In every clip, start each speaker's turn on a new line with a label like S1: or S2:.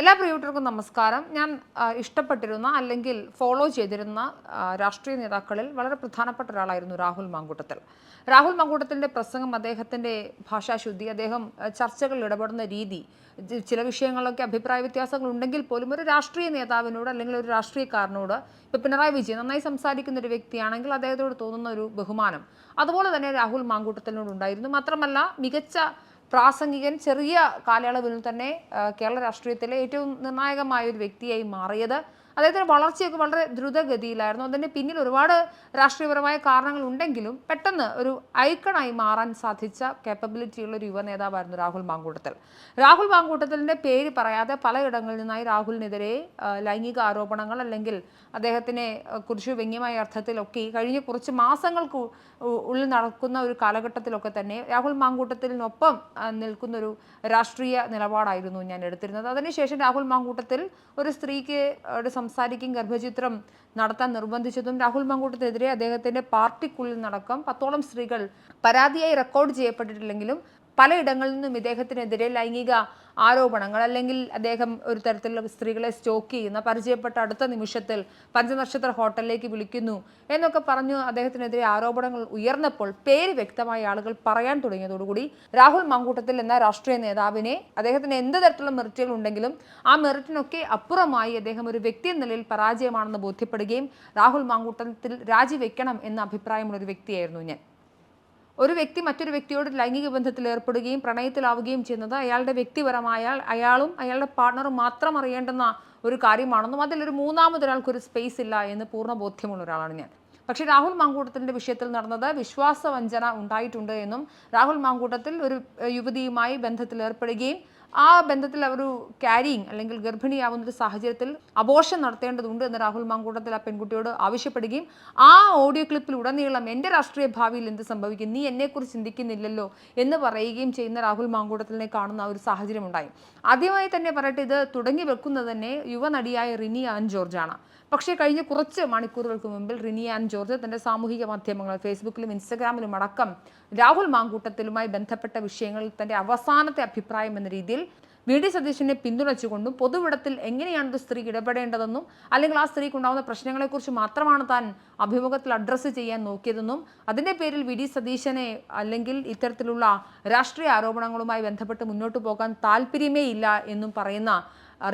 S1: എല്ലാ പ്രിയപ്പെട്ടവർക്കും നമസ്കാരം. ഞാൻ ഇഷ്ടപ്പെട്ടിരുന്ന അല്ലെങ്കിൽ ഫോളോ ചെയ്തിരുന്ന രാഷ്ട്രീയ നേതാക്കളിൽ വളരെ പ്രധാനപ്പെട്ട ഒരാളായിരുന്നു രാഹുൽ മാങ്കൂട്ടത്തിൽ. രാഹുൽ മാങ്കൂട്ടത്തിന്റെ പ്രസംഗം അദ്ദേഹത്തിന്റെ ഭാഷാശുദ്ധി അദ്ദേഹം ചർച്ചകളിൽ ഇടപെടുന്ന രീതി ചില വിഷയങ്ങളിലൊക്കെ അഭിപ്രായ വ്യത്യാസങ്ങൾ ഉണ്ടെങ്കിൽ പോലും ഒരു രാഷ്ട്രീയ നേതാവിനോട് അല്ലെങ്കിൽ ഒരു രാഷ്ട്രീയക്കാരനോട് ഇപ്പോൾ പിണറായി വിജയൻ നന്നായി സംസാരിക്കുന്ന ഒരു വ്യക്തിയാണെങ്കിൽ അദ്ദേഹത്തോട് തോന്നുന്ന ഒരു ബഹുമാനം അതുപോലെ തന്നെ രാഹുൽ മാങ്കൂട്ടത്തിനോട് ഉണ്ടായിരുന്നു മാത്രമല്ല മികച്ച പ്രാസംഗികൻ ചെറിയ കാലയളവിൽ തന്നെ കേരള രാഷ്ട്രീയത്തിലെ ഏറ്റവും നിർണായകമായ ഒരു വ്യക്തിയായി മാറിയത് അദ്ദേഹത്തിന്റെ വളർച്ചയൊക്കെ വളരെ ദ്രുതഗതിയിലായിരുന്നു. അതിന്റെ പിന്നിൽ ഒരുപാട് രാഷ്ട്രീയപരമായ കാരണങ്ങൾ ഉണ്ടെങ്കിലും പെട്ടെന്ന് ഒരു ഐക്കണായി മാറാൻ സാധിച്ച കേപ്പബിലിറ്റിയുള്ള ഒരു യുവ നേതാവായിരുന്നു രാഹുൽ മാങ്കൂട്ടത്തിൽ. രാഹുൽ മാങ്കൂട്ടത്തലിന്റെ പേര് പറയാതെ പലയിടങ്ങളിൽ നിന്നായി രാഹുലിനെതിരെ ലൈംഗിക ആരോപണങ്ങൾ അല്ലെങ്കിൽ അദ്ദേഹത്തിനെ കുറിച്ച് വ്യംഗ്യമായ അർത്ഥത്തിലൊക്കെ കഴിഞ്ഞ കുറച്ച് മാസങ്ങൾക്ക് ഉള്ളിൽ നടക്കുന്ന ഒരു കാലഘട്ടത്തിലൊക്കെ തന്നെ രാഹുൽ മാങ്കൂട്ടത്തിനൊപ്പം നിൽക്കുന്നൊരു രാഷ്ട്രീയ നിലപാടായിരുന്നു ഞാൻ എടുത്തിരുന്നത്. അതിനുശേഷം രാഹുൽ മാങ്കൂട്ടത്തിൽ ഒരു സ്ത്രീക്ക് ഒരു സംസാരിക്കും ഗർഭചിത്രം നടത്താൻ നിർബന്ധിച്ചതും രാഹുൽ മങ്കൂട്ടത്തിനെതിരെ അദ്ദേഹത്തിന്റെ പാർട്ടിക്കുള്ളിൽ നടക്കം പത്തോളം സ്ത്രീകൾ പരാതിയായി റെക്കോർഡ് ചെയ്യപ്പെട്ടിട്ടില്ലെങ്കിലും പലയിടങ്ങളിൽ നിന്നും ഇദ്ദേഹത്തിനെതിരെ ലൈംഗിക ആരോപണങ്ങൾ അല്ലെങ്കിൽ അദ്ദേഹം ഒരു തരത്തിലുള്ള സ്ത്രീകളെ സ്റ്റോക്ക് ചെയ്യുന്ന പരിചയപ്പെട്ട അടുത്ത നിമിഷത്തിൽ പഞ്ചനക്ഷത്ര ഹോട്ടലിലേക്ക് വിളിക്കുന്നു എന്നൊക്കെ പറഞ്ഞു അദ്ദേഹത്തിനെതിരെ ആരോപണങ്ങൾ ഉയർന്നപ്പോൾ പേര് വ്യക്തമായ ആളുകൾ പറയാൻ തുടങ്ങിയതോടുകൂടി രാഹുൽ മാങ്കൂട്ടത്തിൽ എന്ന രാഷ്ട്രീയ നേതാവിനെ അദ്ദേഹത്തിന് എന്ത് തരത്തിലുള്ള മെറിറ്റുകൾ ഉണ്ടെങ്കിലും ആ മെറിറ്റിനൊക്കെ അപ്പുറമായി അദ്ദേഹം ഒരു വ്യക്തി എന്ന നിലയിൽ പരാജയമാണെന്ന് ബോധ്യപ്പെടുകയും രാഹുൽ മാങ്കൂട്ടത്തിൽ രാജിവെക്കണം എന്ന അഭിപ്രായമുള്ള ഒരു വ്യക്തിയായിരുന്നു ഞാൻ. ഒരു വ്യക്തി മറ്റൊരു വ്യക്തിയോട് ലൈംഗിക ബന്ധത്തിൽ ഏർപ്പെടുകയും പ്രണയത്തിലാവുകയും ചെയ്യുന്നത് അയാളുടെ വ്യക്തിപരമായ അയാളും അയാളുടെ പാർട്ണറും മാത്രം അറിയേണ്ടുന്ന ഒരു കാര്യമാണെന്നും അതിലൊരു മൂന്നാമതൊരാൾക്ക് ഒരു സ്പേസ് ഇല്ല എന്ന് പൂർണ ബോധ്യമുള്ള ഒരാളാണ് ഞാൻ. പക്ഷേ രാഹുൽ മാങ്കൂട്ടത്തിന്റെ വിഷയത്തിൽ നടന്നത് വിശ്വാസവഞ്ചന ഉണ്ടായിട്ടുണ്ട് എന്നും രാഹുൽ മാങ്കൂട്ടത്തിൽ ഒരു യുവതിയുമായി ബന്ധത്തിൽ ഏർപ്പെടുകയും ആ ബന്ധത്തിൽ അവർ ക്യാരിങ് അല്ലെങ്കിൽ ഗർഭിണിയാവുന്ന ഒരു സാഹചര്യത്തിൽ അബോഷൻ നടത്തേണ്ടതുണ്ട് എന്ന് രാഹുൽ മാങ്കൂട്ടത്തിൽ ആ പെൺകുട്ടിയോട് ആവശ്യപ്പെടുകയും ആ ഓഡിയോ ക്ലിപ്പിൽ ഉടനീളം എന്റെ രാഷ്ട്രീയ ഭാവിയിൽ എന്ത് സംഭവിക്കും? നീ എന്നെക്കുറിച്ച് ചിന്തിക്കുന്നില്ലല്ലോ എന്ന് പറയുകയും ചെയ്യുന്ന രാഹുൽ മാങ്കൂട്ടത്തിനെ കാണുന്ന ഒരു സാഹചര്യം ഉണ്ടായി ആദ്യമായി തന്നെ പറയട്ടെ ഇത് തുടങ്ങി വെക്കുന്നത് തന്നെ യുവനടിയായ റിനി ആൻ ജോർജാണ്. പക്ഷേ കഴിഞ്ഞ കുറച്ച് മണിക്കൂറുകൾക്ക് മുമ്പിൽ റിനി ആൻ ജോർജ് തന്റെ സാമൂഹിക മാധ്യമങ്ങൾ ഫേസ്ബുക്കിലും ഇൻസ്റ്റഗ്രാമിലും അടക്കം രാഹുൽ മാങ്കൂട്ടത്തിലുമായി ബന്ധപ്പെട്ട വിഷയങ്ങളിൽ തന്റെ അവസാനത്തെ അഭിപ്രായം എന്ന രീതിയിൽ വി ഡി സതീശനെ പിന്തുണച്ചുകൊണ്ടും പൊതുവിടത്തിൽ എങ്ങനെയാണ് ഒരു സ്ത്രീ ഇടപെടേണ്ടതെന്നും അല്ലെങ്കിൽ ആ സ്ത്രീക്ക് ഉണ്ടാകുന്ന പ്രശ്നങ്ങളെക്കുറിച്ച് മാത്രമാണ് താൻ അഭിമുഖത്തിൽ അഡ്രസ്സ് ചെയ്യാൻ നോക്കിയതെന്നും അതിന്റെ പേരിൽ വി ഡി സതീശനെ അല്ലെങ്കിൽ ഇത്തരത്തിലുള്ള രാഷ്ട്രീയ ആരോപണങ്ങളുമായി ബന്ധപ്പെട്ട് മുന്നോട്ട് പോകാൻ താല്പര്യമേ ഇല്ല എന്നും പറയുന്ന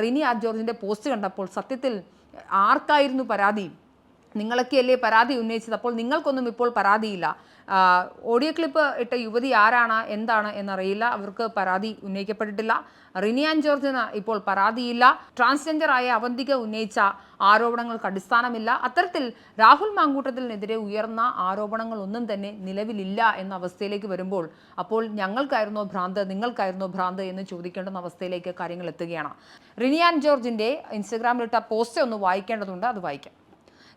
S1: റിനി ആർ ജോർജിന്റെ പോസ്റ്റ് കണ്ടപ്പോൾ സത്യത്തിൽ ആർക്കായിരുന്നു പരാതി? നിങ്ങളൊക്കെയല്ലേ പരാതി ഉന്നയിച്ചത്? അപ്പോൾ നിങ്ങൾക്കൊന്നും ഇപ്പോൾ പരാതിയില്ല. ഓഡിയോ ക്ലിപ്പ് ഇട്ട യുവതി ആരാണ്? എന്താണ് എന്നറിയില്ല. അവർക്ക് പരാതി ഉന്നയിക്കപ്പെട്ടിട്ടില്ല. റിനിയാൻ ജോർജിന് ഇപ്പോൾ പരാതിയില്ല. ട്രാൻസ്ജെൻഡർ ആയ അവന്തിക ഉന്നയിച്ച ആരോപണങ്ങൾക്ക് അടിസ്ഥാനമില്ല. അത്തരത്തിൽ രാഹുൽ മാങ്കൂട്ടത്തിനെതിരെ ഉയർന്ന ആരോപണങ്ങളൊന്നും തന്നെ നിലവിലില്ല എന്ന അവസ്ഥയിലേക്ക് വരുമ്പോൾ അപ്പോൾ ഞങ്ങൾക്കായിരുന്നോ ഭ്രാന്ത് നിങ്ങൾക്കായിരുന്നോ ഭ്രാന്ത് എന്ന് ചോദിക്കേണ്ടുന്ന അവസ്ഥയിലേക്ക് കാര്യങ്ങൾ എത്തുകയാണ്. റിനിയാൻ ജോർജിന്റെ ഇൻസ്റ്റഗ്രാമിലിട്ട പോസ്റ്റ് ഒന്ന് വായിക്കേണ്ടതുണ്ട്. അത് വായിക്കാം.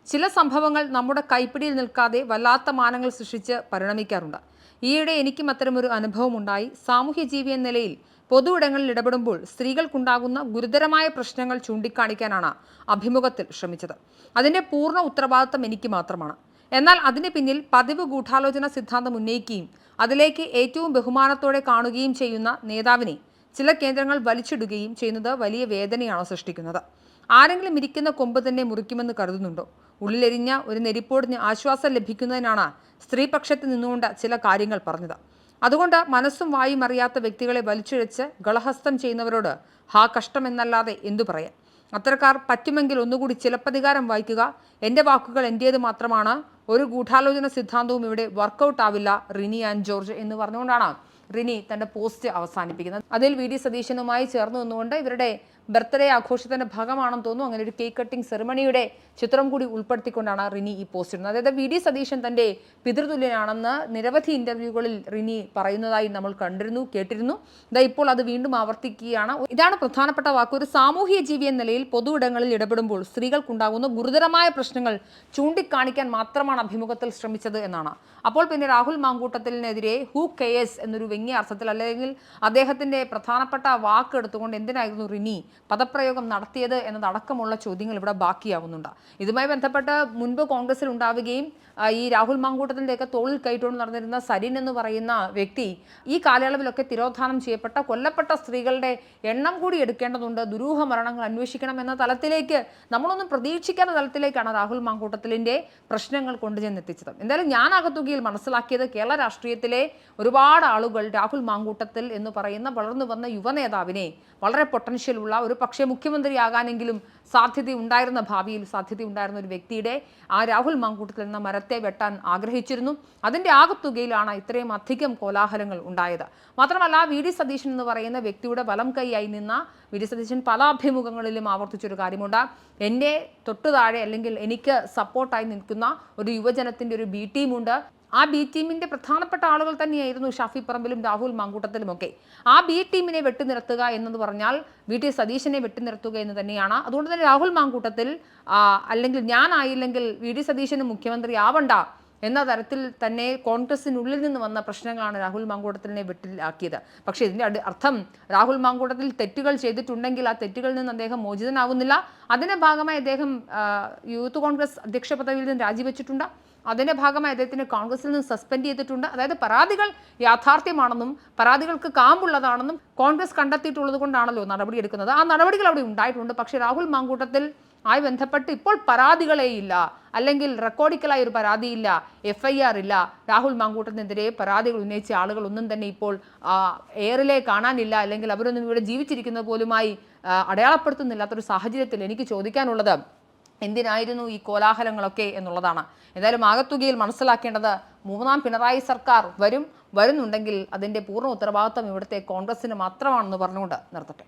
S1: ചില സംഭവങ്ങൾ നമ്മുടെ കൈപ്പിടിയിൽ നിൽക്കാതെ വല്ലാത്ത മാനങ്ങൾ സൃഷ്ടിച്ച് പരിണമിക്കാറുണ്ട്. ഈയിടെ എനിക്കും അത്തരമൊരു അനുഭവമുണ്ടായി. സാമൂഹ്യ ജീവി എന്ന നിലയിൽ പൊതുയിടങ്ങളിൽ ഇടപെടുമ്പോൾ സ്ത്രീകൾക്കുണ്ടാകുന്ന ഗുരുതരമായ പ്രശ്നങ്ങൾ ചൂണ്ടിക്കാണിക്കാനാണ് അഭിമുഖത്തിൽ ശ്രമിച്ചത്. അതിന്റെ പൂർണ ഉത്തരവാദിത്തം എനിക്ക് മാത്രമാണ്. എന്നാൽ അതിന് പിന്നിൽ പതിവ് ഗൂഢാലോചന സിദ്ധാന്തം ഉന്നയിക്കുകയും അതിലേക്ക് ഏറ്റവും ബഹുമാനത്തോടെ കാണുകയും ചെയ്യുന്ന നേതാവിനെ ചില കേന്ദ്രങ്ങൾ വലിച്ചിടുകയും ചെയ്യുന്നത് വലിയ വേദനയാണ് സൃഷ്ടിക്കുന്നത്. ആരെങ്കിലും ഇരിക്കുന്ന കൊമ്പ് തന്നെ മുറിക്കുമെന്ന് കരുതുന്നുണ്ടോ? ഉള്ളിലെരിഞ്ഞ ഒരു നെരിപ്പോടിന് ആശ്വാസം ലഭിക്കുന്നതിനാണ് സ്ത്രീപക്ഷത്ത് നിന്നുകൊണ്ട് ചില കാര്യങ്ങൾ പറഞ്ഞത്. അതുകൊണ്ട് മനസ്സും വായും അറിയാത്ത വ്യക്തികളെ വലിച്ചിഴച്ച് ഗളഹസ്തം ചെയ്യുന്നവരോട് ഹാ കഷ്ടമെന്നല്ലാതെ എന്തു പറയാം അത്തരക്കാർ പറ്റുമെങ്കിൽ ഒന്നുകൂടി ചിലപ്പതികാരം വായിക്കുക. എന്റെ വാക്കുകൾ എന്റേത് മാത്രമാണ്. ഒരു ഗൂഢാലോചന സിദ്ധാന്തവും ഇവിടെ വർക്കൗട്ട് ആവില്ല റിനി ആൻഡ് ജോർജ് എന്ന് പറഞ്ഞുകൊണ്ടാണ് റിനി തന്റെ പോസ്റ്റ് അവസാനിപ്പിക്കുന്നത്. അതിൽ വി. ഡി. സതീശനുമായി ചേർന്ന് നിന്നുകൊണ്ട് ഇവരുടെ ബർത്ത്ഡേ ആഘോഷത്തിന്റെ ഭാഗമാണെന്ന് തോന്നുന്നു. അങ്ങനെ ഒരു കേക്ക് കട്ടിംഗ് സെറിമണിയുടെ ചിത്രം കൂടി ഉൾപ്പെടുത്തിക്കൊണ്ടാണ് റിനി ഈ പോസ്റ്റ് ഇടുന്നത്. അതായത് വി ഡി സതീശൻ തന്റെ പിതൃതുല്യനാണെന്ന് നിരവധി ഇന്റർവ്യൂകളിൽ റിനി പറയുന്നതായി നമ്മൾ കണ്ടിരുന്നു കേട്ടിരുന്നു. ഇതാ ഇപ്പോൾ അത് വീണ്ടും ആവർത്തിക്കുകയാണ്. ഇതാണ് പ്രധാനപ്പെട്ട വാക്ക്. ഒരു സാമൂഹ്യ ജീവി എന്ന നിലയിൽ പൊതുയിടങ്ങളിൽ ഇടപെടുമ്പോൾ സ്ത്രീകൾക്കുണ്ടാകുന്ന ഗുരുതരമായ പ്രശ്നങ്ങൾ ചൂണ്ടിക്കാണിക്കാൻ മാത്രമാണ് അഭിമുഖത്തിൽ ശ്രമിച്ചത് എന്നാണ്. അപ്പോൾ പിന്നെ രാഹുൽ മാങ്കൂട്ടത്തിനെതിരെ ഹൂ കെയസ് എന്നൊരു വ്യംഗ്യ അർത്ഥത്തിൽ അല്ലെങ്കിൽ അദ്ദേഹത്തിന്റെ പ്രധാനപ്പെട്ട വാക്ക് എടുത്തുകൊണ്ട് എന്തിനായിരുന്നു റിനി പദപ്രയോഗം നടത്തിയത് എന്നതടക്കമുള്ള ചോദ്യങ്ങൾ ഇവിടെ ബാക്കിയാവുന്നുണ്ട്. ഇതുമായി ബന്ധപ്പെട്ട് മുൻപ് കോൺഗ്രസിൽ ഉണ്ടാവുകയും ഈ രാഹുൽ മാങ്കൂട്ടത്തിന്റെയൊക്കെ തോളിൽ കൈട്ടുകൊണ്ട് നടന്നിരുന്ന സരിൻ എന്ന് പറയുന്ന വ്യക്തി ഈ കാലയളവിലൊക്കെ തിരോധാനം ചെയ്യപ്പെട്ട കൊല്ലപ്പെട്ട സ്ത്രീകളുടെ എണ്ണം കൂടി എടുക്കേണ്ടതുണ്ട്. ദുരൂഹ മരണങ്ങൾ അന്വേഷിക്കണം എന്ന തലത്തിലേക്ക് നമ്മളൊന്നും പ്രതീക്ഷിക്കാത്ത തലത്തിലേക്കാണ് രാഹുൽ മാങ്കൂട്ടത്തിലിന്റെ പ്രശ്നങ്ങൾ കൊണ്ടുചെന്നെത്തിച്ചത്. എന്തായാലും ഞാൻ അകത്തുകയിൽ മനസ്സിലാക്കിയത് കേരള രാഷ്ട്രീയത്തിലെ ഒരുപാട് ആളുകൾ രാഹുൽ മാങ്കൂട്ടത്തിൽ എന്ന് പറയുന്ന വളർന്നു വന്ന യുവനേതാവിനെ വളരെ പൊട്ടൻഷ്യൽ ഉള്ള ഒരു പക്ഷേ മുഖ്യമന്ത്രിയാകാനെങ്കിലും സാധ്യത ഉണ്ടായിരുന്ന ഭാവിയിൽ സാധ്യത ഉണ്ടായിരുന്ന ഒരു വ്യക്തിയുടെ ആ രാഹുൽ മാങ്കൂട്ടത്തിൽ എന്ന മരത്തെ വെട്ടാൻ ആഗ്രഹിച്ചിരുന്നു. അതിന്റെ ആകത്തുകയിലാണ് ഇത്രയും അധികം കോലാഹലങ്ങൾ ഉണ്ടായത്. മാത്രമല്ല വി ഡി സതീശൻ എന്ന് പറയുന്ന വ്യക്തിയുടെ വലം കൈയായി നിന്ന വി ഡി സതീശൻ പല അഭിമുഖങ്ങളിലും ആവർത്തിച്ചൊരു കാര്യമുണ്ട്. എന്റെ തൊട്ടു താഴെ അല്ലെങ്കിൽ എനിക്ക് സപ്പോർട്ടായി നിൽക്കുന്ന ഒരു യുവജനത്തിന്റെ ഒരു ബി ടീമുണ്ട് ആ ബി ടീമിന്റെ പ്രധാനപ്പെട്ട ആളുകൾ തന്നെയായിരുന്നു ഷാഫി പറമ്പിലും രാഹുൽ മാങ്കൂട്ടത്തിലുമൊക്കെ. ആ ബി ടീമിനെ വെട്ടിനിർത്തുക എന്നത് പറഞ്ഞാൽ വി ടി സതീശനെ വെട്ടിനിർത്തുക എന്ന് തന്നെയാണ്. അതുകൊണ്ട് തന്നെ രാഹുൽ മാങ്കൂട്ടത്തിൽ അല്ലെങ്കിൽ ഞാനായില്ലെങ്കിൽ വി ഡി സതീശന് മുഖ്യമന്ത്രി ആവണ്ട എന്ന തരത്തിൽ തന്നെ കോൺഗ്രസിനുള്ളിൽ നിന്ന് വന്ന പ്രശ്നങ്ങളാണ് രാഹുൽ മാങ്കൂട്ടത്തിനെ വെട്ടിലാക്കിയത്. പക്ഷേ ഇതിന്റെ അർത്ഥം രാഹുൽ മാങ്കൂട്ടത്തിൽ തെറ്റുകൾ ചെയ്തിട്ടുണ്ടെങ്കിൽ ആ തെറ്റുകളിൽ നിന്ന് അദ്ദേഹം മോചിതനാവുന്നില്ല. അതിന്റെ ഭാഗമായി അദ്ദേഹം യൂത്ത് കോൺഗ്രസ് അധ്യക്ഷ പദവിയിൽ നിന്ന് രാജിവെച്ചിട്ടുണ്ട്. അതിന്റെ ഭാഗമായി അദ്ദേഹത്തിന് കോൺഗ്രസിൽ നിന്ന് സസ്പെൻഡ് ചെയ്തിട്ടുണ്ട്. അതായത് പരാതികൾ യാഥാർത്ഥ്യമാണെന്നും പരാതികൾക്ക് കാമ്പുള്ളതാണെന്നും കോൺഗ്രസ് കണ്ടെത്തിയിട്ടുള്ളത് കൊണ്ടാണല്ലോ നടപടിയെടുക്കുന്നത് ആ നടപടികൾ അവിടെ ഉണ്ടായിട്ടുണ്ട്. പക്ഷേ രാഹുൽ മാങ്കൂട്ടത്തിൽ ആയി ബന്ധപ്പെട്ട് ഇപ്പോൾ പരാതികളേയില്ല അല്ലെങ്കിൽ റെക്കോർഡിക്കലായ ഒരു പരാതിയില്ല എഫ് ഐ ആർ ഇല്ല. രാഹുൽ മാങ്കൂട്ടത്തിനെതിരെ പരാതികൾ ഉന്നയിച്ച ആളുകൾ ഒന്നും തന്നെ ഇപ്പോൾ എയറിലെ കാണാനില്ല. അല്ലെങ്കിൽ അവരൊന്നും ഇവിടെ ജീവിച്ചിരിക്കുന്നത് പോലുമായി അടയാളപ്പെടുത്തുന്നില്ലാത്തൊരു സാഹചര്യത്തിൽ എനിക്ക് ചോദിക്കാനുള്ളത് എന്തിനായിരുന്നു ഈ കോലാഹലങ്ങളൊക്കെ എന്നുള്ളതാണ്. എന്തായാലും ആകത്തുകയിൽ മനസ്സിലാക്കേണ്ടത് മൂന്നാം പിണറായി സർക്കാർ വരും വരുന്നുണ്ടെങ്കിൽ അതിന്റെ പൂർണ ഉത്തരവാദിത്വം ഇവിടുത്തെ കോൺഗ്രസിന് മാത്രമാണെന്ന് പറഞ്ഞുകൊണ്ട് നിർത്തട്ടെ.